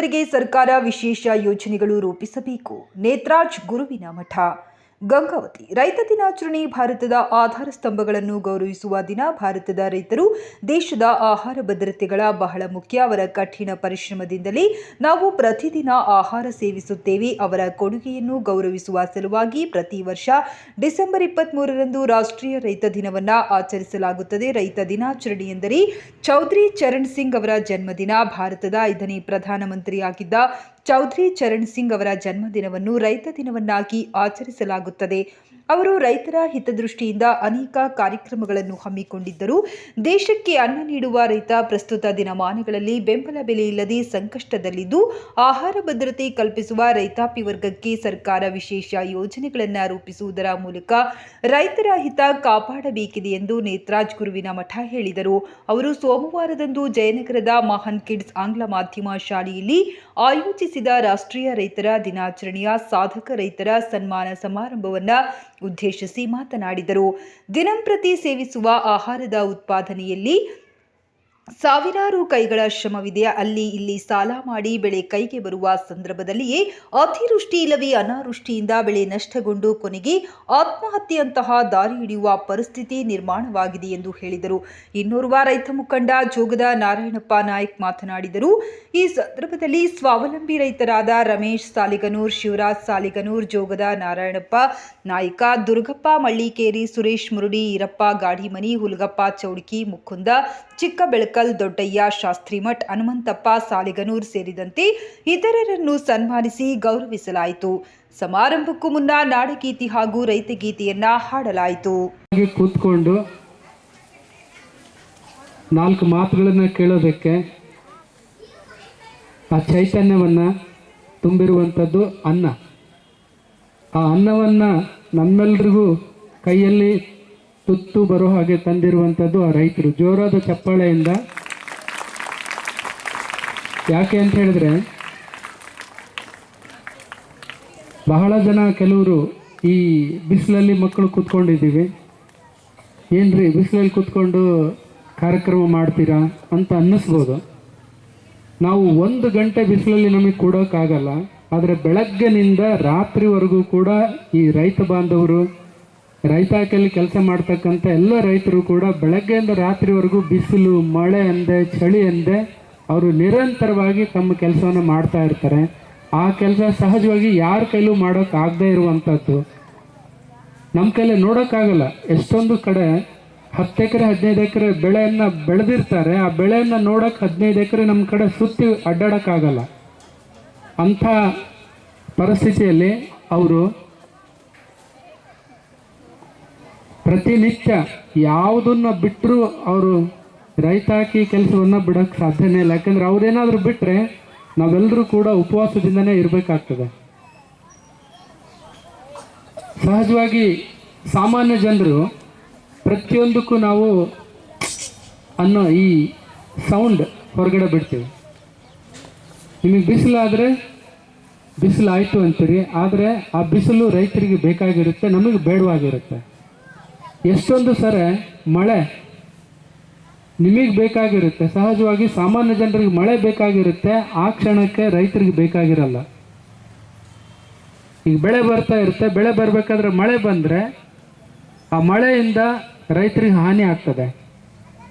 ರೈತರಿಗೆ ಸರ್ಕಾರ ವಿಶೇಷ ಯೋಜನೆಗಳು ರೂಪಿಸಬೇಕು. ನೇತ್ರಾಜ್ ಗುರುವಿನ ಮಠ. ಗಂಗಾವತಿ. ರೈತ ದಿನಾಚರಣೆ ಭಾರತದ ಆಧಾರ ಸ್ತಂಭಗಳನ್ನು ಗೌರವಿಸುವ ದಿನ ಭಾರತದ ರೈತರು ದೇಶದ ಆಹಾರ ಭದ್ರತೆಗಳ ಬಹಳ ಮುಖ್ಯ. ಅವರ ಕಠಿಣ ಪರಿಶ್ರಮದಿಂದಲೇ ನಾವು ಪ್ರತಿದಿನ ಆಹಾರ ಸೇವಿಸುತ್ತೇವೆ. ಅವರ ಕೊಡುಗೆಯನ್ನು ಗೌರವಿಸುವ ಸಲುವಾಗಿ ಪ್ರತಿ ವರ್ಷ ಡಿಸೆಂಬರ್ ಇಪ್ಪತ್ತ್ಮೂರರಂದು ರಾಷ್ಟ್ರೀಯ ರೈತ ದಿನವನ್ನು ಆಚರಿಸಲಾಗುತ್ತದೆ. ರೈತ ದಿನಾಚರಣೆ ಎಂದರೆ ಚೌಧರಿ ಚರಣ್ ಸಿಂಗ್ ಅವರ ಜನ್ಮದಿನ. ಭಾರತದ ಐದನೇ ಪ್ರಧಾನಮಂತ್ರಿಯಾಗಿದ್ದ ಚೌಧರಿ ಚರಣ್ ಸಿಂಗ್ ಅವರ ಜನ್ಮದಿನವನ್ನು ರೈತ ದಿನವನ್ನಾಗಿ ಆಚರಿಸಲಾಗುತ್ತದೆ. ಅವರು ರೈತರ ಹಿತದೃಷ್ಟಿಯಿಂದ ಅನೇಕ ಕಾರ್ಯಕ್ರಮಗಳನ್ನು ಹಮ್ಮಿಕೊಂಡಿದ್ದರು. ದೇಶಕ್ಕೆ ಅನ್ನ ನೀಡುವ ರೈತ ಪ್ರಸ್ತುತ ದಿನಮಾನಗಳಲ್ಲಿ ಬೆಂಬಲ ಬೆಲೆ ಇಲ್ಲದೆ ಸಂಕಷ್ಟದಲ್ಲಿದ್ದು, ಆಹಾರ ಭದ್ರತೆ ಕಲ್ಪಿಸುವ ರೈತಾಪಿ ವರ್ಗಕ್ಕೆ ಸರ್ಕಾರ ವಿಶೇಷ ಯೋಜನೆಗಳನ್ನು ರೂಪಿಸುವುದರ ಮೂಲಕ ರೈತರ ಹಿತ ಕಾಪಾಡಬೇಕಿದೆ ಎಂದು ನೇತ್ರಾಜ್ ಗುರುವಿನ ಮಠ ಹೇಳಿದರು. ಅವರು ಸೋಮವಾರದಂದು ಜಯನಗರದ ಮಹಾನ್ ಕಿಡ್ಸ್ ಆಂಗ್ಲ ಮಾಧ್ಯಮ ಶಾಲೆಯಲ್ಲಿ ಆಯೋಜಿಸಿದ ರಾಷ್ಟ್ರೀಯ ರೈತರ ದಿನಾಚರಣೆಯ ಸಾಧಕ ರೈತರ ಸನ್ಮಾನ ಸಮಾರಂಭವನ್ನ ಉದ್ದೇಶಿಸಿ ಮಾತನಾಡಿದರು. ದಿನಂಪ್ರತಿ ಸೇವಿಸುವ ಆಹಾರದ ಉತ್ಪಾದನೆಯಲ್ಲಿ ಸಾವಿರಾರು ಕೈಗಳ ಶ್ರಮವಿದೆ. ಅಲ್ಲಿ ಇಲ್ಲಿ ಸಾಲ ಮಾಡಿ ಬೆಳೆ ಕೈಗೆ ಬರುವ ಸಂದರ್ಭದಲ್ಲಿಯೇ ಅತಿವೃಷ್ಟಿ ಇಲ್ಲವೇ ಅನಾವೃಷ್ಟಿಯಿಂದ ಬೆಳೆ ನಷ್ಟಗೊಂಡು ಕೊನೆಗೆ ಆತ್ಮಹತ್ಯೆಯಂತಹ ದಾರಿ ಹಿಡಿಯುವ ಪರಿಸ್ಥಿತಿ ನಿರ್ಮಾಣವಾಗಿದೆ ಎಂದು ಹೇಳಿದರು. ಇನ್ನೋರ್ವ ರೈತ ಮುಖಂಡ ಜೋಗದ ನಾರಾಯಣಪ್ಪ ನಾಯ್ಕ್ ಮಾತನಾಡಿದರು. ಈ ಸಂದರ್ಭದಲ್ಲಿ ಸ್ವಾವಲಂಬಿ ರೈತರಾದ ರಮೇಶ್ ಸಾಲಿಗನೂರ್, ಶಿವರಾಜ್ ಸಾಲಿಗನೂರ್, ಜೋಗದ ನಾರಾಯಣಪ್ಪ ನಾಯ್ಕ, ದುರ್ಗಪ್ಪ ಮಳ್ಳಿಕೇರಿ, ಸುರೇಶ್ ಮುರುಡಿ, ಈರಪ್ಪ ಗಾಡಿಮನಿ, ಹುಲಗಪ್ಪ ಚೌಡ್ಕಿ, ಮುಕುಂದ ಚಿಕ್ಕ ಬೆಳಕಲ್ ದೊಡ್ಡಯ್ಯ ಶಾಸ್ತ್ರಿಮಠ್ ಹನುಮಂತಪ್ಪ, ಸಾಲಿಗನೂರ್ ಸೇರಿದಂತೆ ಇತರರನ್ನು ಸನ್ಮಾನಿಸಿ ಗೌರವಿಸಲಾಯಿತು. ಸಮಾರಂಭಕ್ಕೂ ಮುನ್ನ ನಾಡಗೀತಿ ಹಾಗೂ ರೈತಗೀತೆಯನ್ನ ಹಾಡಲಾಯಿತು. ಹಾಗೆ ಕೂತ್ಕೊಂಡು ನಾಲ್ಕು ಮಾತುಗಳನ್ನು ಕೇಳೋದಕ್ಕೆ ಆ ಚೈತನ್ಯವನ್ನ ತುಂಬಿರುವಂಥದ್ದು ಅನ್ನ. ಆ ಅನ್ನವನ್ನ ನಮ್ಮೆಲ್ರಿಗೂ ಕೈಯಲ್ಲಿ ತುತ್ತು ಬರೋ ಹಾಗೆ ತಂದಿರುವಂಥದ್ದು ಆ ರೈತರು. ಜೋರಾದ ಚಪ್ಪಾಳೆಯಿಂದ. ಯಾಕೆ ಅಂತ ಹೇಳಿದ್ರೆ, ಬಹಳ ಜನ ಕೆಲವರು ಈ ಬಿಸಿಲಲ್ಲಿ ಮಕ್ಕಳು ಕೂತ್ಕೊಂಡಿದ್ದೀವಿ. ಏನ್ರಿ, ಬಿಸಿಲಲ್ಲಿ ಕೂತ್ಕೊಂಡು ಕಾರ್ಯಕ್ರಮ ಮಾಡ್ತೀರಾ ಅಂತ ಅನ್ನಿಸ್ಬೋದು. ನಾವು ಒಂದು ಗಂಟೆ ಬಿಸಿಲಲ್ಲಿ ನಮಗೆ ಕೂಡೋಕ್ಕಾಗಲ್ಲ, ಆದರೆ ಬೆಳಗ್ಗೆನಿಂದ ರಾತ್ರಿವರೆಗೂ ಕೂಡ ಈ ರೈತ ಬಾಂಧವರು ರೈತಾಕೆಯಲ್ಲಿ ಕೆಲಸ ಮಾಡ್ತಕ್ಕಂಥ ಎಲ್ಲ ರೈತರು ಕೂಡ ಬೆಳಗ್ಗೆಯಿಂದ ರಾತ್ರಿವರೆಗೂ ಬಿಸಿಲು, ಮಳೆ ಎಂದೆ ಚಳಿ ಎಂದೆ ಅವರು ನಿರಂತರವಾಗಿ ತಮ್ಮ ಕೆಲಸವನ್ನು ಮಾಡ್ತಾ ಇರ್ತಾರೆ. ಆ ಕೆಲಸ ಸಹಜವಾಗಿ ಯಾರ ಕೈಲೂ ಮಾಡೋಕ್ಕಾಗದೇ ಇರುವಂಥದ್ದು ನಮ್ಮ ಕೈಲಿ ನೋಡೋಕ್ಕಾಗಲ್ಲ. ಎಷ್ಟೊಂದು ಕಡೆ ಹತ್ತು ಎಕರೆ, ಹದಿನೈದು ಎಕರೆ ಬೆಳೆಯನ್ನು ಬೆಳೆದಿರ್ತಾರೆ. ಆ ಬೆಳೆಯನ್ನು ನೋಡೋಕೆ ಹದಿನೈದು ಎಕರೆ ನಮ್ಮ ಕಡೆ ಸುತ್ತಿ ಅಡ್ಡಾಡೋಕ್ಕಾಗಲ್ಲ. ಅಂಥ ಪರಿಸ್ಥಿತಿಯಲ್ಲಿ ಅವರು ಪ್ರತಿನಿತ್ಯ ಯಾವುದನ್ನ ಬಿಟ್ಟರೂ ಅವರು ರೈತಾಕಿ ಕೆಲಸವನ್ನು ಬಿಡೋಕ್ಕೆ ಸಾಧ್ಯನೇ ಇಲ್ಲ. ಯಾಕಂದರೆ ಅವ್ರೇನಾದರೂ ಬಿಟ್ಟರೆ ನಾವೆಲ್ಲರೂ ಕೂಡ ಉಪವಾಸದಿಂದನೇ ಇರಬೇಕಾಗ್ತದೆ. ಸಹಜವಾಗಿ ಸಾಮಾನ್ಯ ಜನರು ಪ್ರತಿಯೊಂದಕ್ಕೂ ನಾವು ಅನ್ನೋ ಈ ಸೌಂಡ್ ಹೊರಗಡೆ ಬಿಡ್ತೀವಿ. ನಿಮಗೆ ಬಿಸಿಲಾದರೆ ಬಿಸಿಲಾಯಿತು ಅಂತೀರಿ, ಆದರೆ ಆ ಬಿಸಿಲು ರೈತರಿಗೆ ಬೇಕಾಗಿರುತ್ತೆ, ನಮಗೆ ಬೇಡವಾಗಿರುತ್ತೆ. ಎಷ್ಟೊಂದು ಸರಿ ಮಳೆ ನಿಮಗೆ ಬೇಕಾಗಿರುತ್ತೆ. ಸಹಜವಾಗಿ ಸಾಮಾನ್ಯ ಜನರಿಗೆ ಮಳೆ ಬೇಕಾಗಿರುತ್ತೆ. ಆ ಕ್ಷಣಕ್ಕೆ ರೈತರಿಗೆ ಬೇಕಾಗಿರಲ್ಲ. ಈಗ ಬೆಳೆ ಬರ್ತಾ ಇರುತ್ತೆ. ಬೆಳೆ ಬರಬೇಕಾದ್ರೆ ಮಳೆ ಬಂದರೆ ಆ ಮಳೆಯಿಂದ ರೈತರಿಗೆ ಹಾನಿ ಆಗ್ತದೆ.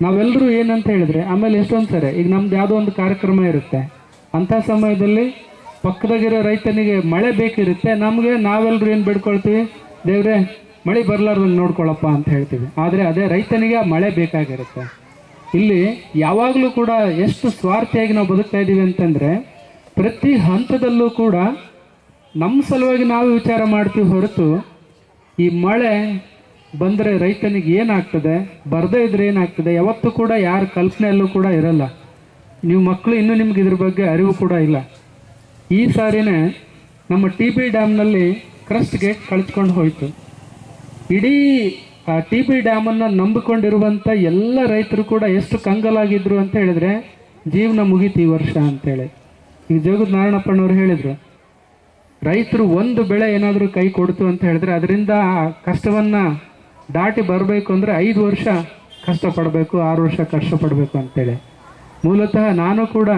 ನಾವೆಲ್ಲರೂ ಏನಂತ ಹೇಳಿದ್ರೆ, ಆಮೇಲೆ ಎಷ್ಟೊಂದು ಸರಿ, ಈಗ ನಮ್ದು ಯಾವುದೋ ಒಂದು ಕಾರ್ಯಕ್ರಮ ಇರುತ್ತೆ. ಅಂಥ ಸಮಯದಲ್ಲಿ ಪಕ್ಕದಾಗಿರೋ ರೈತನಿಗೆ ಮಳೆ ಬೇಕಿರುತ್ತೆ. ನಮಗೆ ನಾವೆಲ್ಲರೂ ಏನು ಬೇಡ್ಕೊಳ್ತೀವಿ? ದೇವ್ರೆ ಮಳೆ ಬರಲಾರ್ದಂಗೆ ನೋಡ್ಕೊಳ್ಳಪ್ಪ ಅಂತ ಹೇಳ್ತೀವಿ. ಆದರೆ ಅದೇ ರೈತನಿಗೆ ಮಳೆ ಬೇಕಾಗಿರುತ್ತೆ. ಇಲ್ಲಿ ಯಾವಾಗಲೂ ಕೂಡ ಎಷ್ಟು ಸ್ವಾರ್ಥಿಯಾಗಿ ನಾವು ಬದುಕ್ತಾ ಇದ್ದೀವಿ ಅಂತಂದರೆ, ಪ್ರತಿ ಹಂತದಲ್ಲೂ ಕೂಡ ನಮ್ಮ ಸಲುವಾಗಿ ನಾವು ವಿಚಾರ ಮಾಡ್ತೀವಿ ಹೊರತು, ಈ ಮಳೆ ಬಂದರೆ ರೈತನಿಗೆ ಏನಾಗ್ತದೆ, ಬರದೇ ಇದ್ರೆ ಏನಾಗ್ತದೆ, ಯಾವತ್ತೂ ಕೂಡ ಯಾರ ಕಲ್ಪನೆಯಲ್ಲೂ ಕೂಡ ಇರಲ್ಲ. ನೀವು ಮಕ್ಕಳು ಇನ್ನೂ ನಿಮ್ಗೆ ಇದ್ರ ಬಗ್ಗೆ ಅರಿವು ಕೂಡ ಇಲ್ಲ. ಈ ಸಾರಿನೇ ನಮ್ಮ ಟಿ ಬಿ ಡ್ಯಾಮ್ನಲ್ಲಿ ಕ್ರಸ್ಟ್ ಗೇಟ್ ಕಳ್ಚ್ಕೊಂಡು ಹೋಯಿತು. ಇಡೀ ಟಿ ಬಿ ಡ್ಯಾಮನ್ನು ನಂಬಿಕೊಂಡಿರುವಂಥ ಎಲ್ಲ ರೈತರು ಕೂಡ ಎಷ್ಟು ಕಂಗಲಾಗಿದ್ರು ಅಂತ ಹೇಳಿದ್ರೆ, ಜೀವನ ಮುಗೀತು ಈ ವರ್ಷ ಅಂತೇಳಿ. ಈಗ ಜಗದ್ ನಾರಾಯಣಪ್ಪನವ್ರು ಹೇಳಿದರು. ರೈತರು ಒಂದು ಬೆಳೆ ಏನಾದರೂ ಕೈ ಕೊಡ್ತು ಅಂತ ಹೇಳಿದ್ರೆ, ಅದರಿಂದ ಆ ಕಷ್ಟವನ್ನು ದಾಟಿ ಬರಬೇಕು ಅಂದರೆ ಐದು ವರ್ಷ ಕಷ್ಟಪಡಬೇಕು, ಆರು ವರ್ಷ ಕಷ್ಟಪಡಬೇಕು ಅಂತೇಳಿ. ಮೂಲತಃ ನಾನು ಕೂಡ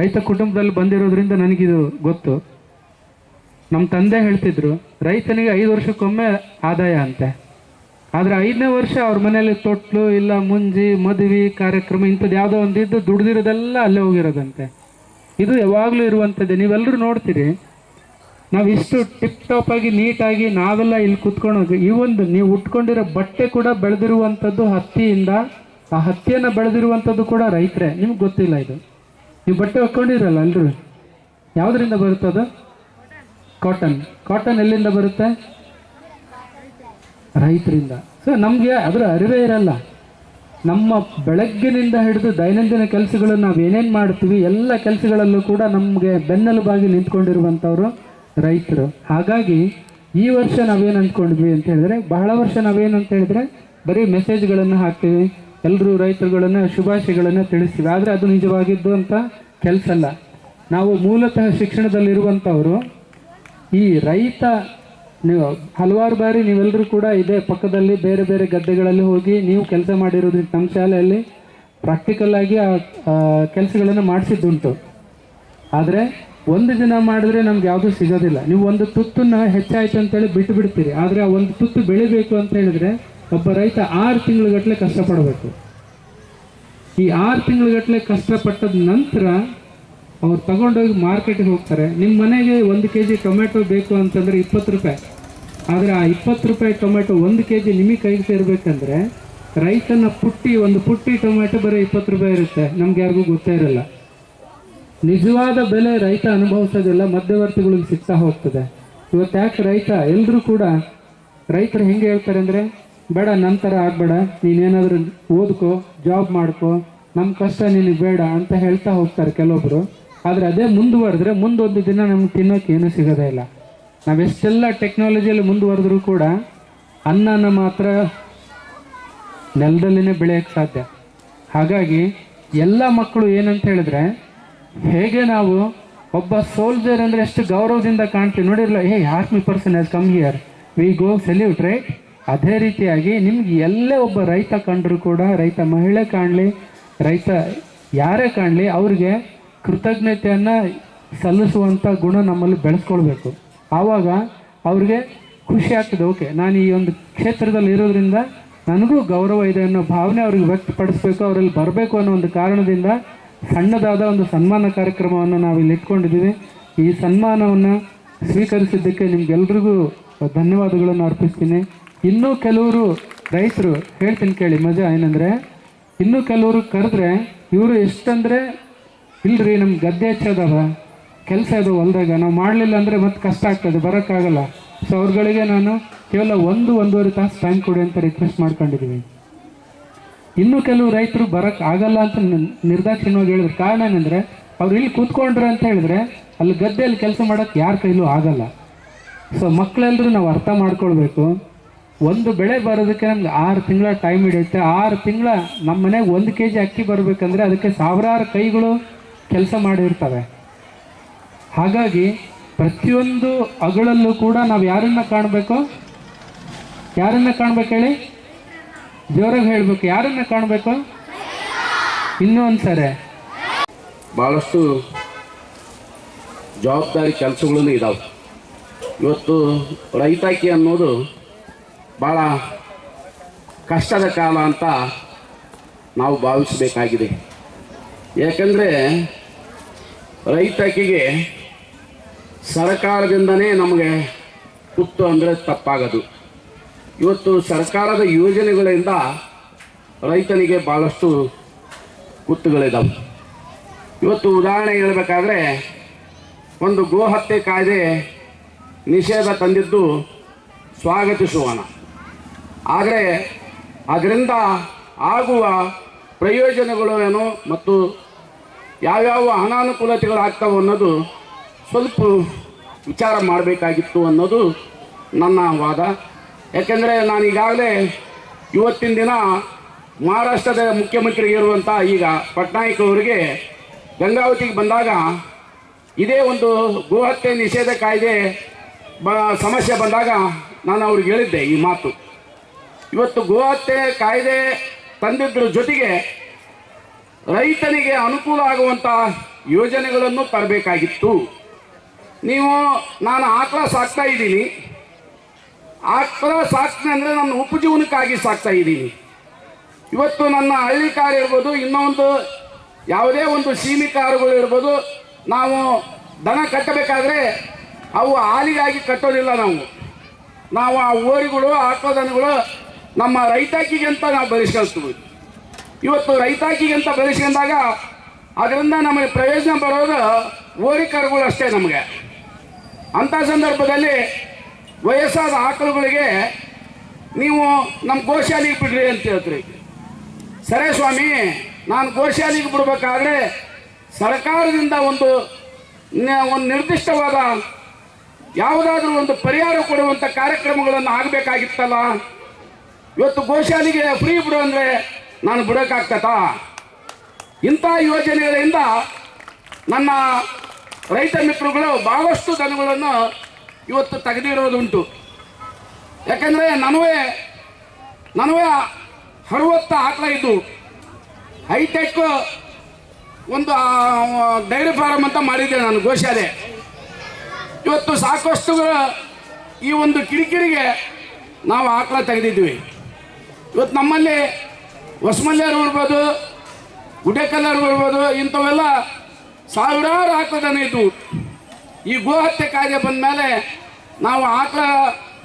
ರೈತ ಕುಟುಂಬದಲ್ಲಿ ಬಂದಿರೋದ್ರಿಂದ ನನಗಿದು ಗೊತ್ತು. ನಮ್ಮ ತಂದೆ ಹೇಳ್ತಿದ್ರು, ರೈತನಿಗೆ ಐದು ವರ್ಷಕ್ಕೊಮ್ಮೆ ಆದಾಯ ಅಂತೆ. ಆದರೆ ಐದನೇ ವರ್ಷ ಅವ್ರ ಮನೆಯಲ್ಲಿ ತೊಟ್ಲು ಇಲ್ಲ, ಮುಂಜಿ, ಮದುವೆ, ಕಾರ್ಯಕ್ರಮ ಇಂಥದ್ದು ಯಾವುದೋ ಒಂದು ಇದ್ದು ದುಡ್ದಿರೋದೆಲ್ಲ ಅಲ್ಲೇ ಹೋಗಿರೋದಂತೆ. ಇದು ಯಾವಾಗಲೂ ಇರುವಂಥದ್ದೇ. ನೀವೆಲ್ಲರೂ ನೋಡ್ತೀರಿ, ನಾವು ಇಷ್ಟು ಟಿಪ್ ಟಾಪ್ ಆಗಿ, ನೀಟಾಗಿ ನಾವೆಲ್ಲ ಇಲ್ಲಿ ಕುತ್ಕೊಂಡು ಈ ಒಂದು ನೀವು ಉಟ್ಕೊಂಡಿರೋ ಬಟ್ಟೆ ಕೂಡ ಬೆಳೆದಿರುವಂಥದ್ದು ಹತ್ತಿಯಿಂದ, ಆ ಹತ್ತಿಯನ್ನು ಬೆಳೆದಿರುವಂಥದ್ದು ಕೂಡ ರೈತರೇ. ನಿಮ್ಗೆ ಗೊತ್ತಿಲ್ಲ ಇದು. ನೀವು ಬಟ್ಟೆ ಹಾಕ್ಕೊಂಡಿರಲ್ಲ ಎಲ್ಲರೂ ಯಾವುದರಿಂದ ಬರುತ್ತದು? ಕಾಟನ್ ಕಾಟನ್ ಎಲ್ಲಿಂದ ಬರುತ್ತೆ? ರೈತರಿಂದ. ಸೊ ನಮಗೆ ಅದರ ಅರಿವೇ ಇರಲ್ಲ. ನಮ್ಮ ಬೆಳಗ್ಗಿನಿಂದ ಹಿಡಿದು ದೈನಂದಿನ ಕೆಲಸಗಳು ನಾವು ಏನೇನು ಮಾಡ್ತೀವಿ, ಎಲ್ಲ ಕೆಲಸಗಳಲ್ಲೂ ಕೂಡ ನಮಗೆ ಬೆನ್ನೆಲುಬಾಗಿ ನಿಂತ್ಕೊಂಡಿರುವಂಥವ್ರು ರೈತರು. ಹಾಗಾಗಿ, ಈ ವರ್ಷ ನಾವೇನು ಅಂದ್ಕೊಂಡ್ವಿ ಅಂತ ಹೇಳಿದ್ರೆ, ಬಹಳ ವರ್ಷ ನಾವೇನು ಅಂತ ಹೇಳಿದ್ರೆ, ಬರೀ ಮೆಸೇಜ್ಗಳನ್ನು ಹಾಕ್ತೀವಿ. ಎಲ್ಲರೂ ರೈತರುಗಳನ್ನು, ಶುಭಾಶಯಗಳನ್ನು ತಿಳಿಸ್ತೀವಿ. ಆದರೆ ಅದು ನಿಜವಾಗಿದ್ದು ಅಂತ ಕೆಲಸ ಅಲ್ಲ ನಾವು ಮೂಲತಃ ಶಿಕ್ಷಣದಲ್ಲಿರುವಂಥವರು ಈ ರೈತ, ನೀವು ಹಲವಾರು ಬಾರಿ ನೀವೆಲ್ಲರೂ ಕೂಡ ಇದೇ ಪಕ್ಕದಲ್ಲಿ ಬೇರೆ ಬೇರೆ ಗದ್ದೆಗಳಲ್ಲಿ ಹೋಗಿ ನೀವು ಕೆಲಸ ಮಾಡಿರೋದ್ರಿಂದ ನಮ್ಮ ಶಾಲೆಯಲ್ಲಿ ಪ್ರಾಕ್ಟಿಕಲ್ ಆಗಿ ಆ ಕೆಲಸಗಳನ್ನು ಮಾಡಿಸಿದ್ದುಂಟು. ಆದರೆ ಒಂದು ದಿನ ಮಾಡಿದ್ರೆ ನಮ್ಗೆ ಯಾವುದೂ ಸಿಗೋದಿಲ್ಲ. ನೀವು ಒಂದು ತುತ್ತನ್ನು ಹೆಚ್ಚಾಯ್ತು ಅಂತೇಳಿ ಬಿಟ್ಟು ಬಿಡ್ತೀರಿ. ಆದರೆ ಆ ಒಂದು ತುತ್ತು ಬೆಳಿಬೇಕು ಅಂತ ಹೇಳಿದ್ರೆ ಒಬ್ಬ ರೈತ ಆರು ತಿಂಗಳುಗಟ್ಟಲೆ ಕಷ್ಟಪಡಬೇಕು. ಈ ಆರು ತಿಂಗಳುಗಟ್ಟಲೆ ಕಷ್ಟಪಟ್ಟದ ನಂತರ ಅವ್ರು ತಗೊಂಡೋಗಿ ಮಾರ್ಕೆಟಿಗೆ ಹೋಗ್ತಾರೆ. ನಿಮ್ಮ ಮನೆಗೆ ಒಂದು ಕೆ ಜಿ ಟೊಮೆಟೊ ಬೇಕು ಅಂತಂದರೆ ಇಪ್ಪತ್ತು ರೂಪಾಯಿ. ಆದರೆ ಆ ಇಪ್ಪತ್ತು ರೂಪಾಯಿ ಟೊಮೆಟೊ ಒಂದು ಕೆ ಜಿ ನಿಮಗೆ ಕೈಗೆ ಸೇರಬೇಕಂದ್ರೆ ರೈತನ ಪುಟ್ಟಿ, ಒಂದು ಪುಟ್ಟಿ ಟೊಮೆಟೊ ಬರೀ ಇಪ್ಪತ್ತು ರೂಪಾಯಿ ಇರುತ್ತೆ. ನಮ್ಗೆ ಯಾರಿಗೂ ಗೊತ್ತೇ ಇರಲ್ಲ. ನಿಜವಾದ ಬೆಲೆ ರೈತ ಅನುಭವಿಸೋದಿಲ್ಲ, ಮಧ್ಯವರ್ತಿಗಳಿಗೆ ಸಿಗ್ತಾ ಹೋಗ್ತದೆ. ಇವತ್ತು ಯಾಕೆ ರೈತ? ಎಲ್ಲರೂ ಕೂಡ ರೈತರು ಹೆಂಗೆ ಹೇಳ್ತಾರೆ ಅಂದರೆ, ಬೇಡ ನಂತರ ಆಗಬೇಡ. ನೀನೇನಾದರೂ ಓದ್ಕೋ ಜಾಬ್ ಮಾಡ್ಕೋ. ನಮ್ಮ ಕಷ್ಟ ನಿನಗೆ ಬೇಡ ಅಂತ ಹೇಳ್ತಾ ಹೋಗ್ತಾರೆ ಕೆಲವೊಬ್ಬರು ಆದರೆ ಅದೇ ಮುಂದುವರೆದ್ರೆ ಮುಂದೊಂದು ದಿನ ನಮ್ಗೆ ತಿನ್ನೋಕೆ ಏನೂ ಸಿಗೋದೇ ಇಲ್ಲ. ನಾವೆಷ್ಟೆಲ್ಲ ಟೆಕ್ನಾಲಜಿಯಲ್ಲಿ ಮುಂದುವರೆದ್ರೂ ಕೂಡ ಅನ್ನನ ಮಾತ್ರ ನೆಲದಲ್ಲಿನೇ ಬೆಳೆಯೋಕ್ಕೆ ಸಾಧ್ಯ. ಹಾಗಾಗಿ ಎಲ್ಲ ಮಕ್ಕಳು ಏನಂತ ಹೇಳಿದ್ರೆ, ಹೇಗೆ ನಾವು ಒಬ್ಬ ಸೋಲ್ಜರ್ ಅಂದರೆ ಎಷ್ಟು ಗೌರವದಿಂದ ಕಾಣ್ತೀವಿ ನೋಡಿರಲ್ಲ hey army person has come here we go salute right ಅದೇ ರೀತಿಯಾಗಿ ನಿಮ್ಗೆ ಎಲ್ಲೇ ಒಬ್ಬ ರೈತ ಕಂಡರೂ ಕೂಡ, ರೈತ ಮಹಿಳೆ ಕಾಣಲಿ, ರೈತ ಯಾರೇ ಕಾಣಲಿ, ಅವ್ರಿಗೆ ಕೃತಜ್ಞತೆಯನ್ನು ಸಲ್ಲಿಸುವಂಥ ಗುಣ ನಮ್ಮಲ್ಲಿ ಬೆಳೆಸ್ಕೊಳ್ಬೇಕು. ಆವಾಗ ಅವ್ರಿಗೆ ಖುಷಿ ಆಗ್ತದೆ. ಓಕೆ, ನಾನು ಈ ಒಂದು ಕ್ಷೇತ್ರದಲ್ಲಿ ಇರೋದ್ರಿಂದ ನನಗೂ ಗೌರವ ಇದೆ ಅನ್ನೋ ಭಾವನೆ ಅವ್ರಿಗೆ ವ್ಯಕ್ತಪಡಿಸ್ಬೇಕು, ಅವರಲ್ಲಿ ಬರಬೇಕು ಅನ್ನೋ ಒಂದು ಕಾರಣದಿಂದ ಸಣ್ಣದಾದ ಒಂದು ಸನ್ಮಾನ ಕಾರ್ಯಕ್ರಮವನ್ನು ನಾವು ಇಲ್ಲಿ ಇಟ್ಕೊಂಡಿದ್ದೀವಿ. ಈ ಸನ್ಮಾನವನ್ನು ಸ್ವೀಕರಿಸಿದ್ದಕ್ಕೆ ನಿಮ್ಗೆಲ್ರಿಗೂ ಧನ್ಯವಾದಗಳನ್ನು ಅರ್ಪಿಸ್ತೀನಿ. ಇನ್ನೂ ಕೆಲವರು ರೈತರು, ಹೇಳ್ತೀನಿ ಕೇಳಿ ಮಜಾ, ಏನಂದರೆ, ಇನ್ನೂ ಕೆಲವರು ಕರೆದ್ರೆ ಇವರು ಎಷ್ಟಂದರೆ ಇಲ್ರಿ ನಮ್ಮ ಗದ್ದೆ ಹೆಚ್ಚದವ ಕೆಲಸ ಅದು ಹೊಲ್ದಾಗ. ನಾವು ಮಾಡಲಿಲ್ಲ ಅಂದರೆ ಮತ್ತೆ ಕಷ್ಟ ಆಗ್ತದೆ, ಬರೋಕ್ಕಾಗಲ್ಲ. ಸೊ ಅವ್ರುಗಳಿಗೆ ನಾನು ಕೇವಲ ಒಂದು, ಒಂದೂವರೆ ತಾಸು ಟೈಮ್ ಕೊಡಿ ಅಂತ ರಿಕ್ವೆಸ್ಟ್ ಮಾಡ್ಕೊಂಡಿದ್ದೀವಿ ಇನ್ನೂ ಕೆಲವು ರೈತರು ಬರೋಕ್ಕೆ ಆಗಲ್ಲ ಅಂತ ನಿರ್ದಾಕ್ಷಿಣ್ಯವಾಗಿ ಹೇಳಿದ್ರು. ಕಾರಣ ಏನಂದರೆ, ಅವ್ರು ಇಲ್ಲಿ ಕೂತ್ಕೊಂಡ್ರೆ ಅಂತ ಹೇಳಿದ್ರೆ, ಅಲ್ಲಿ ಗದ್ದೆಯಲ್ಲಿ ಕೆಲಸ ಮಾಡೋಕ್ಕೆ ಯಾರ ಕೈಲೂ ಆಗಲ್ಲ. ಸೊ ಮಕ್ಕಳೆಲ್ಲರೂ ನಾವು ಅರ್ಥ ಮಾಡ್ಕೊಳ್ಬೇಕು. ಒಂದು ಬೆಳೆ ಬರೋದಕ್ಕೆ ನಮ್ಗೆ ಆರು ತಿಂಗಳ ಟೈಮ್ ಹಿಡಿಯುತ್ತೆ. ಆರು ತಿಂಗಳ ನಮ್ಮ ಮನೆಗೆ ಒಂದು ಕೆ ಜಿ ಅಕ್ಕಿ ಬರಬೇಕಂದ್ರೆ ಅದಕ್ಕೆ ಸಾವಿರಾರು ಕೈಗಳು ಕೆಲಸ ಮಾಡಿರ್ತವೆ. ಹಾಗಾಗಿ ಪ್ರತಿಯೊಂದು ಅಗಳಲ್ಲೂ ಕೂಡ ನಾವು ಯಾರನ್ನ ಕಾಣಬೇಕು? ಯಾರನ್ನ ಕಾಣ್ಬೇಕು ಹೇಳಿ? ಜೋರಾಗಿ ಹೇಳ್ಬೇಕು, ಯಾರನ್ನ ಕಾಣಬೇಕು? ಇನ್ನೂ ಒಂದ್ಸರಿ. ಭಾಳಷ್ಟು ಜವಾಬ್ದಾರಿ ಕೆಲಸಗಳೂ ಇದಾವೆ. ಇವತ್ತು ರೈತಾಕಿ ಅನ್ನೋದು ಭಾಳ ಕಷ್ಟದ ಕಾಲ ಅಂತ ನಾವು ಭಾವಿಸಬೇಕಾಗಿದೆ. ಯಾಕಂದರೆ ರೈತಾಕಿಗೆ ಸರ್ಕಾರದಿಂದನೇ ನಮಗೆ ಕುತ್ತು ಅಂದರೆ ತಪ್ಪಾಗದು. ಇವತ್ತು ಸರ್ಕಾರದ ಯೋಜನೆಗಳಿಂದ ರೈತನಿಗೆ ಭಾಳಷ್ಟು ಕುತ್ತುಗಳಿದ್ದಾವೆ ಇವತ್ತು ಉದಾಹರಣೆ ಹೇಳಬೇಕಾದ್ರೆ, ಒಂದು ಗೋಹತ್ಯೆ ಕಾಯ್ದೆ ನಿಷೇಧ ತಂದಿದ್ದು ಸ್ವಾಗತಿಸುವಣ ಆದರೆ, ಅದರಿಂದ ಆಗುವ ಪ್ರಯೋಜನಗಳು ಏನು ಮತ್ತು ಯಾವ್ಯಾವ ಅನಾನುಕೂಲತೆಗಳಾಗ್ತವೆ ಅನ್ನೋದು ಸ್ವಲ್ಪ ವಿಚಾರ ಮಾಡಬೇಕಾಗಿತ್ತು ಅನ್ನೋದು ನನ್ನ ವಾದ. ಯಾಕೆಂದರೆ ನಾನು ಈಗಾಗಲೇ ಇವತ್ತಿನ ದಿನ ಮಹಾರಾಷ್ಟ್ರದ ಮುಖ್ಯಮಂತ್ರಿಗಿರುವಂಥ ಈಗ ಪಟ್ನಾಯಕ್ ಅವರಿಗೆ ಗಂಗಾವತಿಗೆ ಬಂದಾಗ ಇದೇ ಒಂದು ಗೋಹತ್ಯೆ ನಿಷೇಧ ಕಾಯ್ದೆ ಬ ಸಮಸ್ಯೆ ಬಂದಾಗ ನಾನು ಅವ್ರಿಗೆ ಹೇಳಿದ್ದೆ ಈ ಮಾತು. ಇವತ್ತು ಗೋಹತ್ಯೆ ಕಾಯ್ದೆ ತಂದಿದ್ರ ಜೊತೆಗೆ ರೈತನಿಗೆ ಅನುಕೂಲ ಆಗುವಂತಹ ಯೋಜನೆಗಳನ್ನು ತರಬೇಕಾಗಿತ್ತು. ನೀವು, ನಾನು ಆಕಳ ಸಾಕ್ತಾ ಇದ್ದೀನಿ. ಆಕಳ ಸಾಕ್ತೀನಿ ಅಂದರೆ ನನ್ನ ಉಪಜೀವನಕ್ಕಾಗಿ ಸಾಕ್ತಾ ಇದ್ದೀನಿ. ಇವತ್ತು ನನ್ನ ಹಳ್ಳಿ ಕಾರ್ ಇರ್ಬೋದು, ಇನ್ನೊಂದು ಯಾವುದೇ ಒಂದು ಸೀಮಿ ಕಾರುಗಳು ಇರ್ಬೋದು, ನಾವು ದನ ಕಟ್ಟಬೇಕಾದ್ರೆ ಅವು ಹಾಲಿಗಾಗಿ ಕಟ್ಟೋದಿಲ್ಲ ನಾವು. ನಾವು ಆ ಓರಿಗಳು ಆಕಳ ದನಗಳು ನಮ್ಮ ರೈತಾಕಿಗೆ ಅಂತ ನಾವು ಬೆಳೆಸ್ಕೊಳ್ತೀವಿ ಇವತ್ತು ರೈತಾಕಿಗೆ ಅಂತ ಬೆಳೆಸ್ಕೊಂಡಾಗ ಅದರಿಂದ ನಮಗೆ ಪ್ರಯೋಜನ ಬರೋದು ಓರಿ ಕರುಗಳು ಅಷ್ಟೇ ನಮಗೆ. ಅಂಥ ಸಂದರ್ಭದಲ್ಲಿ ವಯಸ್ಸಾದ ಆಕಳುಗಳಿಗೆ ನೀವು ನಮ್ಮ ಗೋಶಾಲೆಗೆ ಬಿಡ್ರಿ ಅಂತ ಹೇಳ್ತೀರಿ. ಸರಿ ಸ್ವಾಮಿ, ನಾನು ಗೋಶಾಲೆಗೆ ಬಿಡಬೇಕಾದ್ರೆ ಸರ್ಕಾರದಿಂದ ಒಂದು ಒಂದು ನಿರ್ದಿಷ್ಟವಾದ ಯಾವುದಾದ್ರೂ ಒಂದು ಪರಿಹಾರ ಕೊಡುವಂಥ ಕಾರ್ಯಕ್ರಮಗಳನ್ನು ಆಗಬೇಕಾಗಿತ್ತಲ್ಲ? ಇವತ್ತು ಗೋಶಾಲೆಗೆ ಫ್ರೀ ಬಿಡು ಅಂದರೆ ನಾನು ಬಿಡೋಕ್ಕಾಗ್ತತಾ ಇಂಥ ಯೋಜನೆಗಳಿಂದ ನನ್ನ ರೈತ ಮಿತ್ರಗಳು ಭಾಳಷ್ಟು ದನಗಳನ್ನು ಇವತ್ತು ತೆಗೆದಿರೋದುಂಟು ಯಾಕಂದರೆ ನನವೇ ನನವೇ ಅರವತ್ತು ಆಕಳ ಇದ್ದು ಹೈಟೆಕ್ ಒಂದು ಡೈರಿ ಫಾರಮ್ ಅಂತ ಮಾಡಿದ್ದೆ ನಾನು ಗೋಶಾಲೆ. ಇವತ್ತು ಸಾಕಷ್ಟು ಈ ಒಂದು ಕಿರಿಕಿರಿಗೆ ನಾವು ಆಕಳ ತೆಗೆದಿದ್ವಿ. ಇವತ್ತು ನಮ್ಮಲ್ಲಿ ಹೊಸಮಲ್ಯಾರು ಬರ್ಬೋದು ಗುಡ್ಡೆಕಲ್ಲರು ಬರ್ಬೋದು ಇಂಥವೆಲ್ಲ ಸಾವಿರಾರು ಆಕಳದನ ಈ ಗೋ ಹತ್ಯೆ ಕಾಯ್ದೆ ಬಂದ ಮೇಲೆ ನಾವು ಆಕಳ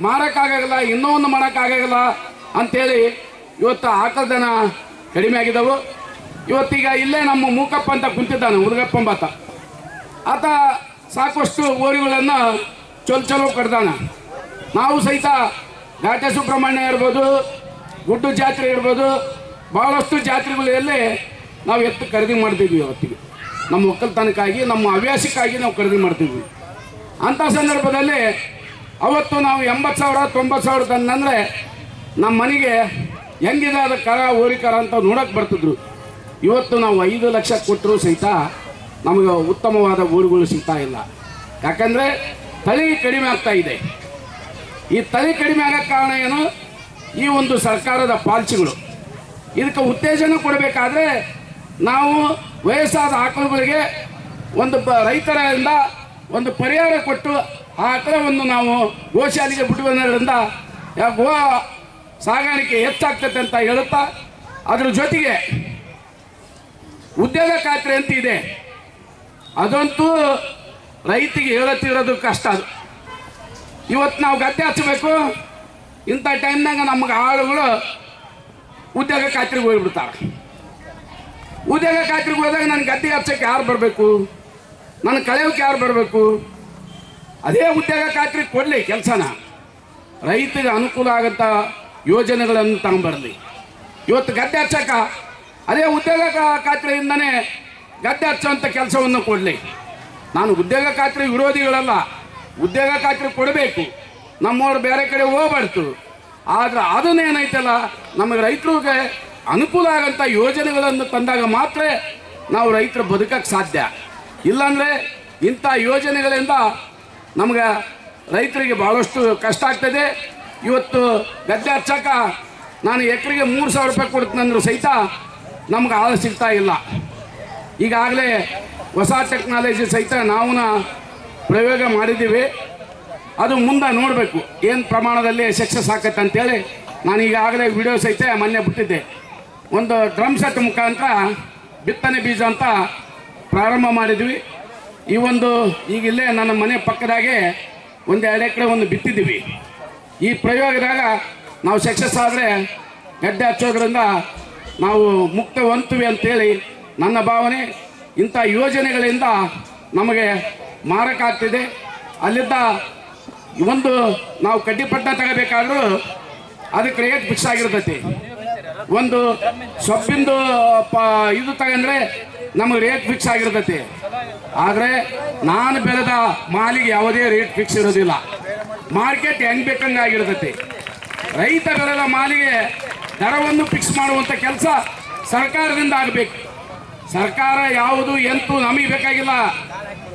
ಮಾರೋಕ್ಕಾಗಲ್ಲ, ಇನ್ನೂ ಒಂದು ಮಾಡೋಕ್ಕಾಗಲ್ಲ ಅಂಥೇಳಿ ಇವತ್ತು ಆಕಳದನ ಕಡಿಮೆ ಆಗಿದ್ದವು. ಇವತ್ತೀಗ ಇಲ್ಲೇ ನಮ್ಮ ಮೂಕಪ್ಪ ಅಂತ ಕುಂತಿದ್ದಾನೆ ಹುಡುಗಪ್ಪ ಬಾತ ಆತ ಸಾಕಷ್ಟು ಓರಿಗಳನ್ನು ಚೊಲ್ ಚಲೋ ಕಡ್ದಾನ ನಾವು ಸಹಿತ ಘಾಟೆ ಸುಬ್ರಹ್ಮಣ್ಯ ಇರ್ಬೋದು, ಗುಡ್ಡು ಜಾತ್ರೆ ಇರ್ಬೋದು ಭಾಳಷ್ಟು ಜಾತ್ರೆಗಳಲ್ಲಿ ನಾವು ಎತ್ತು ಖರೀದಿ ಮಾಡ್ತಿದ್ವಿ ಅವತ್ತಿಗೆ. ನಮ್ಮ ಒಕ್ಕಲ್ತನಕ್ಕಾಗಿ, ನಮ್ಮ ಹವ್ಯಾಸಕ್ಕಾಗಿ ನಾವು ಖರೀದಿ ಮಾಡ್ತಿದ್ವಿ. ಅಂಥ ಸಂದರ್ಭದಲ್ಲಿ ಅವತ್ತು ನಾವು ಎಂಬತ್ತು ಸಾವಿರ, ತೊಂಬತ್ತು ಸಾವಿರ ತಂದಂದರೆ ನಮ್ಮ ಮನೆಗೆ ಹೆಂಗಿದೆ ಅದು ಕರ, ಹೋರಿ ಕರ ಅಂತ ನೋಡಕ್ಕೆ ಬರ್ತಿದ್ರು. ಇವತ್ತು ನಾವು ಐದು ಲಕ್ಷ ಕೊಟ್ಟರು ಸಹಿತ ನಮಗೆ ಉತ್ತಮವಾದ ಊರುಗಳು ಸಿಗ್ತಾ ಇಲ್ಲ. ಯಾಕಂದರೆ ತಳಿ ಕಡಿಮೆ ಆಗ್ತಾ ಇದೆ. ಈ ತಳಿ ಕಡಿಮೆ ಆಗಕ್ಕೆ ಕಾರಣ ಏನು? ಈ ಒಂದು ಸರ್ಕಾರದ ಪಾಲಿಸಿಗಳು. ಇದಕ್ಕೆ ಉತ್ತೇಜನ ಕೊಡಬೇಕಾದ್ರೆ ನಾವು ವಯಸ್ಸಾದ ಆಕಳುಗಳಿಗೆ ಒಂದು ಬ ರೈತರಿಂದ ಒಂದು ಪರಿಹಾರ ಕೊಟ್ಟು ಆ ಆಕಳವನ್ನು ನಾವು ಗೋಶಾಲೆಗೆ ಬಿಡುವುದರಿಂದ ಗೋ ಸಾಗಾಣಿಕೆ ಹೆಚ್ಚಾಗ್ತದೆ ಅಂತ ಹೇಳುತ್ತಾ, ಅದರ ಜೊತೆಗೆ ಉದ್ಯೋಗ ಖಾತ್ರಿ ಅಂತ ಇದೆ. ಅದಂತೂ ರೈತಿಗೆ ಹೇಳುತ್ತಿರೋದು ಕಷ್ಟ ಅದು. ಇವತ್ತು ನಾವು ಗದ್ದೆ ಹಚ್ಚಬೇಕು. ಇಂಥ ಟೈಮ್ನಾಗ ನಮ್ಗೆ ಆಳುಗಳು ಉದ್ಯೋಗ ಖಾತ್ರಿಗೆ ಹೋಗ್ಬಿಡ್ತಾರೆ. ಉದ್ಯೋಗ ಖಾತ್ರಿಗೆ ಹೋದಾಗ ನನ್ನ ಗದ್ದೆ ಹಚ್ಚಕ್ಕೆ ಯಾರು ಬರಬೇಕು? ನನ್ನ ಕಳೆಯೋಕೆ ಯಾರು ಬರಬೇಕು? ಅದೇ ಉದ್ಯೋಗ ಖಾತ್ರಿ ಕೊಡಲಿ ಕೆಲಸನ. ರೈತರಿಗೆ ಅನುಕೂಲ ಆಗಂಥ ಯೋಜನೆಗಳನ್ನು ತಗೊಂಬರಲಿ. ಇವತ್ತು ಗದ್ದೆ ಹಚ್ಚಕ ಅದೇ ಉದ್ಯೋಗ ಖಾತ್ರಿಯಿಂದನೇ ಗದ್ದೆ ಹಚ್ಚುವಂಥ ಕೆಲಸವನ್ನು ಕೊಡಲಿ. ನಾನು ಉದ್ಯೋಗ ಖಾತ್ರಿ ವಿರೋಧಿಗಳಲ್ಲ, ಉದ್ಯೋಗ ಖಾತ್ರಿ ಕೊಡಬೇಕು. ನಮ್ಮವ್ರು ಬೇರೆ ಕಡೆ ಹೋಗ್ಬಾರ್ದು. ಆದ್ರೆ ಅದನ್ನೇನೈತಲ್ಲ ನಮಗೆ ರೈತರಿಗೆ ಅನುಕೂಲ ಆಗಂತ ಯೋಜನೆಗಳನ್ನು ತಂದಾಗ ಮಾತ್ರ ನಾವು ರೈತರು ಬದುಕಕ್ಕೆ ಸಾಧ್ಯ. ಇಲ್ಲಾಂದರೆ ಇಂಥ ಯೋಜನೆಗಳಿಂದ ನಮ್ಗೆ ರೈತರಿಗೆ ಭಾಳಷ್ಟು ಕಷ್ಟ ಆಗ್ತದೆ. ಇವತ್ತು ಗದ್ದೆ ಹಚ್ಚಕ ನಾನು ಎಕರೆಗೆ ಮೂರು ಸಾವಿರ ರೂಪಾಯಿ ಕೊಡ್ತೀನಂದ್ರೂ ಸಹಿತ ನಮ್ಗೆ ಆಳು ಸಿಗ್ತಾ ಇಲ್ಲ. ಈಗಾಗಲೇ ಹೊಸ ಟೆಕ್ನಾಲಜಿ ಸಹಿತ ನಾವು ಪ್ರಯೋಗ ಮಾಡಿದ್ದೀವಿ. ಅದು ಮುಂದೆ ನೋಡಬೇಕು. ಏನು ಪ್ರಮಾಣದಲ್ಲಿ ಸಕ್ಸಸ್ ಆಗತ್ತೆ ಅಂತೇಳಿ ನಾನು ಈಗಾಗಲೇ ವಿಡಿಯೋ ಸಹಿತ ಮೊನ್ನೆ ಬಿಟ್ಟಿದ್ದೆ. ಒಂದು ಡ್ರಮ್ ಸೆಟ್ ಮುಖಾಂತರ ಬಿತ್ತನೆ ಬೀಜ ಅಂತ ಪ್ರಾರಂಭ ಮಾಡಿದ್ವಿ. ಈ ಒಂದು ಈಗ ಇಲ್ಲೇ ನನ್ನ ಮನೆ ಪಕ್ಕದಾಗೆ ಒಂದು ಎರಡು ಎಕರೆ ಒಂದು ಬಿತ್ತಿದ್ದೀವಿ. ಈ ಪ್ರಯೋಗದಾಗ ನಾವು ಸಕ್ಸಸ್ ಆದರೆ ಗಡ್ಡೆ ಹಚ್ಚೋದ್ರಿಂದ ನಾವು ಮುಕ್ತ ಹೊಂತೀವಿ ಅಂತೇಳಿ ನನ್ನ ಭಾವನೆ ಇಂಥ ಯೋಜನೆಗಳಿಂದ ನಮಗೆ ಮಾರಕ್ಕಾಗ್ತಿದೆ ಅಲ್ಲಿದ್ದ ಒಂದು ನಾವು ಕಡ್ಡಿಪಟ್ಟ ತಗೋಬೇಕಾದ್ರೂ ಅದಕ್ಕೆ ರೇಟ್ ಫಿಕ್ಸ್ ಆಗಿರ್ತೈತಿ. ಒಂದು ಸೊಪ್ಪಿಂದು, ಪ, ಇದು ತಗೊಂಡ್ರೆ ನಮಗೆ ರೇಟ್ ಫಿಕ್ಸ್ ಆಗಿರ್ತೈತಿ. ಆದರೆ ನಾನು ಬೆಳೆದ ಮಾಲಿಗೆ ಯಾವುದೇ ರೇಟ್ ಫಿಕ್ಸ್ ಇರೋದಿಲ್ಲ. ಮಾರ್ಕೆಟ್ ಹೆಂಗ್ ಬೇಕಂಗೆ ಆಗಿರ್ತೈತಿ. ರೈತ ಬೆಳೆದ ಮಾಲಿಗೆ ದರವನ್ನು ಫಿಕ್ಸ್ ಮಾಡುವಂಥ ಕೆಲಸ ಸರ್ಕಾರದಿಂದ ಆಗಬೇಕು. ಸರ್ಕಾರ ಯಾವುದು ಎಂತೂ ನಮಗೆ ಬೇಕಾಗಿಲ್ಲ.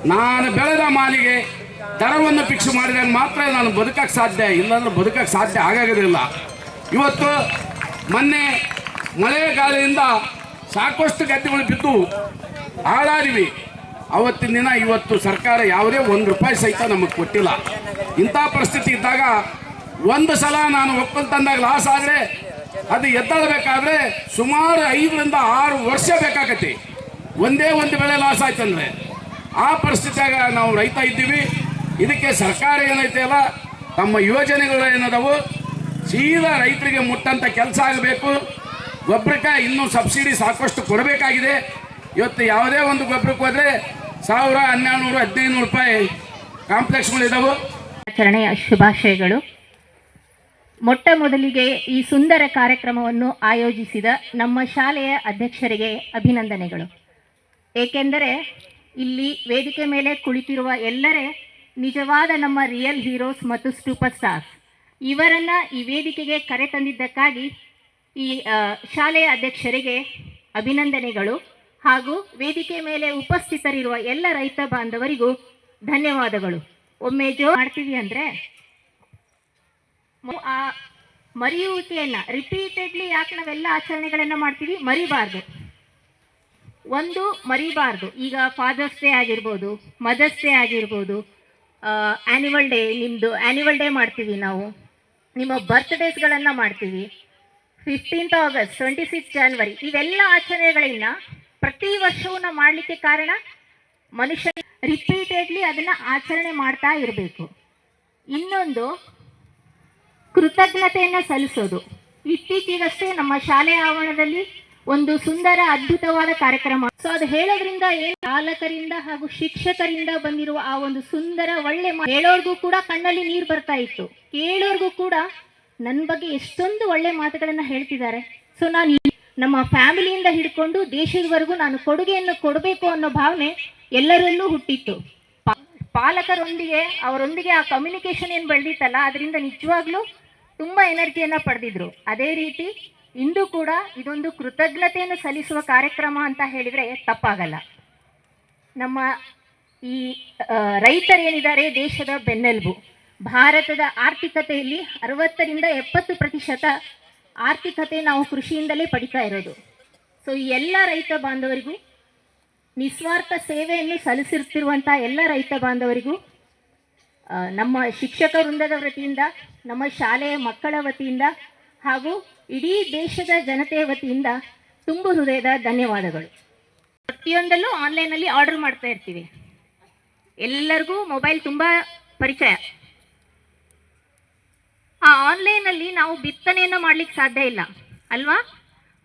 ನಾನು ಬೆಳೆದ ಮಾಲಿಗೆ ದರವನ್ನು ಫಿಕ್ಸ್ ಮಾಡಿದಾಗ ಮಾತ್ರ ನಾನು ಬದುಕಕ್ಕೆ ಸಾಧ್ಯ ಇಲ್ಲಾಂದ್ರೆ ಬದುಕಕ್ಕೆ ಸಾಧ್ಯ ಆಗೋದಿಲ್ಲ ಇವತ್ತು ಮೊನ್ನೆ ಮಳೆ ಗಾಳಿಯಿಂದ ಸಾಕಷ್ಟು ಗದ್ದೆಗಳು ಬಿದ್ದು ಹಾಳಾದಿವಿ ಅವತ್ತಿನ ದಿನ ಇವತ್ತು ಸರ್ಕಾರ ಯಾವುದೇ ಒಂದು ರೂಪಾಯಿ ಸಹಿತ ನಮಗೆ ಕೊಟ್ಟಿಲ್ಲ. ಇಂಥ ಪರಿಸ್ಥಿತಿ ಇದ್ದಾಗ ಒಂದು ಸಲ ನಾನು ಒಕ್ಕಲ್ತನದಾಗ ಲಾಸ್ ಆದರೆ ಅದು ಎದ್ದೇಳಬೇಕಾದ್ರೆ ಸುಮಾರು ಐದರಿಂದ ಆರು ವರ್ಷ ಬೇಕಾಗತ್ತೆ. ಒಂದೇ ಒಂದು ಬೆಳೆ ಲಾಸ್ ಆಯ್ತಂದ್ರೆ. ಆ ಪರಿಸ್ಥಿತಿಯಾಗ ನಾವು ರೈತ ಇದ್ದೀವಿ. ಇದಕ್ಕೆ ಸರ್ಕಾರ ಏನೈತೆ ಅಲ್ಲ, ತಮ್ಮ ಯೋಜನೆಗಳು ಏನದವು, ಸೀದಾ ರೈತರಿಗೆ ಮುಟ್ಟಂಥ ಕೆಲಸ ಆಗಬೇಕು. ಗೊಬ್ಬರಕ್ಕೆ ಇನ್ನೂ ಸಬ್ಸಿಡಿ ಸಾಕಷ್ಟು ಕೊಡಬೇಕಾಗಿದೆ. ಇವತ್ತು ಯಾವುದೇ ಒಂದು ಗೊಬ್ಬರಕ್ಕೆ ಹೋದರೆ ಸಾವಿರ ಹನ್ನೆರಡು ನೂರು ಹದಿನೈದು ನೂರು ರೂಪಾಯಿ ಕಾಂಪ್ಲೆಕ್ಸ್ಗಳಿದಾವೆ. ಆಚರಣೆಯ ಶುಭಾಶಯಗಳು. ಮೊಟ್ಟ ಮೊದಲಿಗೆ ಈ ಸುಂದರ ಕಾರ್ಯಕ್ರಮವನ್ನು ಆಯೋಜಿಸಿದ ನಮ್ಮ ಶಾಲೆಯ ಅಧ್ಯಕ್ಷರಿಗೆ ಅಭಿನಂದನೆಗಳು. ಏಕೆಂದರೆ ಇಲ್ಲಿ ವೇದಿಕೆ ಮೇಲೆ ಕುಳಿತಿರುವ ಎಲ್ಲರೇ ನಿಜವಾದ ನಮ್ಮ ರಿಯಲ್ ಹೀರೋಸ್ ಮತ್ತು ಸೂಪರ್ ಸ್ಟಾರ್ಸ್ ಇವರನ್ನ ಈ ವೇದಿಕೆಗೆ ಕರೆ ತಂದಿದ್ದಕ್ಕಾಗಿ ಈ ಶಾಲೆಯ ಅಧ್ಯಕ್ಷರಿಗೆ ಅಭಿನಂದನೆಗಳು ಹಾಗೂ ವೇದಿಕೆ ಮೇಲೆ ಉಪಸ್ಥಿತರಿರುವ ಎಲ್ಲ ರೈತ ಬಾಂಧವರಿಗೂ ಧನ್ಯವಾದಗಳು. ಒಮ್ಮೆ ಜೋ ಮಾಡ್ತೀವಿ ಅಂದರೆ ಆ ಮರೆಯುವಿಕೆಯನ್ನು ರಿಪೀಟೆಡ್ಲಿ ಯಾಕೆ ನಾವೆಲ್ಲ ಆಚರಣೆಗಳನ್ನ ಮಾಡ್ತೀವಿ? ಮರಿಬಾರ್ದು. ಒಂದು, ಮರಿಬಾರ್ದು. ಈಗ ಫಾದರ್ಸ್ ಡೇ ಆಗಿರ್ಬೋದು ಮದರ್ಸ್ ಡೇ ಆಗಿರ್ಬೋದು ಆ್ಯನಿವಲ್ ಡೇ ನಿಮ್ಮದು ಆ್ಯನಿವಲ್ ಡೇ ಮಾಡ್ತೀವಿ ನಾವು. ನಿಮ್ಮ ಬರ್ತ್ಡೇಸ್ಗಳನ್ನು ಮಾಡ್ತೀವಿ. Fifteenth August twenty six January ಇವೆಲ್ಲ ಆಚರಣೆಗಳನ್ನು ಪ್ರತಿ ವರ್ಷವೂ ನಾವು ಮಾಡಲಿಕ್ಕೆ ಕಾರಣ ಮನುಷ್ಯ ರಿಪೀಟೆಡ್ಲಿ ಅದನ್ನು ಆಚರಣೆ ಮಾಡ್ತಾ ಇರಬೇಕು. ಇನ್ನೊಂದು ಕೃತಜ್ಞತೆಯನ್ನು ಸಲ್ಲಿಸೋದು. ಇತ್ತೀಚೆಗಷ್ಟೇ ನಮ್ಮ ಶಾಲೆಯ ಆವರಣದಲ್ಲಿ ಒಂದು ಸುಂದರ ಅದ್ಭುತವಾದ ಕಾರ್ಯಕ್ರಮ. ಸೊ ಅದು ಹೇಳೋದ್ರಿಂದ ಏನು ಪಾಲಕರಿಂದ ಹಾಗೂ ಶಿಕ್ಷಕರಿಂದ ಬಂದಿರುವ ಆ ಒಂದು ಸುಂದರ ಒಳ್ಳೆ ಹೇಳೋರ್ಗೂ ಕೂಡ ಕಣ್ಣಲ್ಲಿ ನೀರು ಬರ್ತಾ ಇತ್ತು. ಕೇಳೋರ್ಗೂ ಕೂಡ ನನ್ನ ಬಗ್ಗೆ ಎಷ್ಟೊಂದು ಒಳ್ಳೆ ಮಾತುಗಳನ್ನ ಹೇಳ್ತಿದ್ದಾರೆ. ಸೊ ನಾನು ನಮ್ಮ ಫ್ಯಾಮಿಲಿಯಿಂದ ಹಿಡ್ಕೊಂಡು ದೇಶದವರೆಗೂ ನಾನು ಕೊಡುಗೆಯನ್ನು ಕೊಡಬೇಕು ಅನ್ನೋ ಭಾವನೆ ಎಲ್ಲರಲ್ಲೂ ಹುಟ್ಟಿತ್ತು. ಪಾಲಕರೊಂದಿಗೆ, ಅವರೊಂದಿಗೆ ಆ ಕಮ್ಯುನಿಕೇಶನ್ ಏನು ಬೆಳೆದಿತ್ತಲ್ಲ, ಅದರಿಂದ ನಿಜವಾಗ್ಲೂ ತುಂಬ ಎನರ್ಜಿಯನ್ನು ಪಡೆದಿದ್ರು. ಅದೇ ರೀತಿ ಇಂದು ಕೂಡ ಇದೊಂದು ಕೃತಜ್ಞತೆಯನ್ನು ಸಲ್ಲಿಸುವ ಕಾರ್ಯಕ್ರಮ ಅಂತ ಹೇಳಿದರೆ ತಪ್ಪಾಗಲ್ಲ. ನಮ್ಮ ಈ ರೈತರೇನಿದ್ದಾರೆ ದೇಶದ ಬೆನ್ನೆಲುಬು. ಭಾರತದ ಆರ್ಥಿಕತೆಯಲ್ಲಿ ಅರವತ್ತರಿಂದ ಎಪ್ಪತ್ತು ಪ್ರತಿಶತ ಆರ್ಥಿಕತೆ ನಾವು ಕೃಷಿಯಿಂದಲೇ ಪಡಿತಾ ಇರೋದು. ಸೊ ಈ ಎಲ್ಲ ರೈತ ಬಾಂಧವರಿಗೂ, ನಿಸ್ವಾರ್ಥ ಸೇವೆಯನ್ನು ಸಲ್ಲಿಸಿರ್ತಿರುವಂಥ ಎಲ್ಲ ರೈತ ಬಾಂಧವರಿಗೂ ನಮ್ಮ ಶಿಕ್ಷಕ ವೃಂದದ ವತಿಯಿಂದ, ನಮ್ಮ ಶಾಲೆಯ ಮಕ್ಕಳ ವತಿಯಿಂದ ಹಾಗೂ ಇಡೀ ದೇಶದ ಜನತೆಯ ವತಿಯಿಂದ ತುಂಬು ಹೃದಯದ ಧನ್ಯವಾದಗಳು. ಪ್ರತಿಯೊಂದಲ್ಲೂ ಆನ್ಲೈನಲ್ಲಿ ಆರ್ಡರ್ ಮಾಡ್ತಾ ಇರ್ತೀವಿ. ಎಲ್ಲರಿಗೂ ಮೊಬೈಲ್ ತುಂಬ ಪರಿಚಯ. ಆ ಆನ್ಲೈನಲ್ಲಿ ನಾವು ಬಿತ್ತನೆಯನ್ನು ಮಾಡ್ಲಿಕ್ಕೆ ಸಾಧ್ಯ ಇಲ್ಲ, ಅಲ್ವಾ?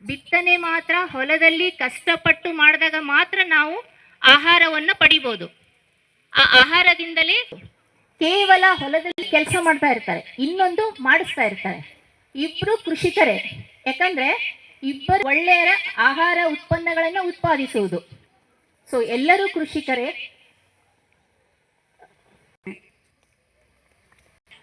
ಬಿತ್ತನೆ ಮಾತ್ರ ಹೊಲದಲ್ಲಿ ಕಷ್ಟಪಟ್ಟು ಮಾಡಿದಾಗ ಮಾತ್ರ ನಾವು ಆಹಾರವನ್ನು ಪಡಿಬೋದು. ಆ ಆಹಾರದಿಂದಲೇ ಕೇವಲ ಹೊಲದಲ್ಲಿ ಕೆಲಸ ಮಾಡ್ತಾ ಇರ್ತಾರೆ, ಇನ್ನೊಂದು ಮಾಡಿಸ್ತಾ ಇರ್ತಾರೆ. ಇಬ್ರು ಕೃಷಿಕರೇ. ಯಾಕಂದ್ರೆ ಇಬ್ಬರು ಒಳ್ಳೆಯ ಆಹಾರ ಉತ್ಪನ್ನಗಳನ್ನು ಉತ್ಪಾದಿಸುವುದು. ಸೊ ಎಲ್ಲರೂ ಕೃಷಿಕರೇ.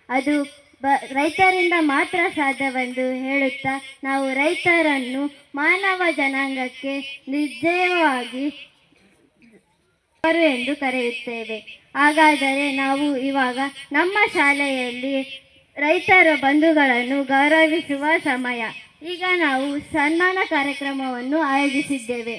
ಅದು ಬ, ರೈತರಿಂದ ಮಾತ್ರ ಸಾಧ್ಯವೆಂದು ಹೇಳುತ್ತಾ, ನಾವು ರೈತರನ್ನು ಮಾನವ ಜನಾಂಗಕ್ಕೆ ನಿರ್ಜಯವಾಗಿ ಎಂದು ಕರೆಯುತ್ತೇವೆ. ಹಾಗಾದರೆ ನಾವು ಇವಾಗ ನಮ್ಮ ಶಾಲೆಯಲ್ಲಿ ರೈತರ ಬಂಧುಗಳನ್ನು ಗೌರವಿಸುವ ಸಮಯ. ಈಗ ನಾವು ಸನ್ಮಾನ ಕಾರ್ಯಕ್ರಮವನ್ನು ಆಯೋಜಿಸಿದ್ದೇವೆ.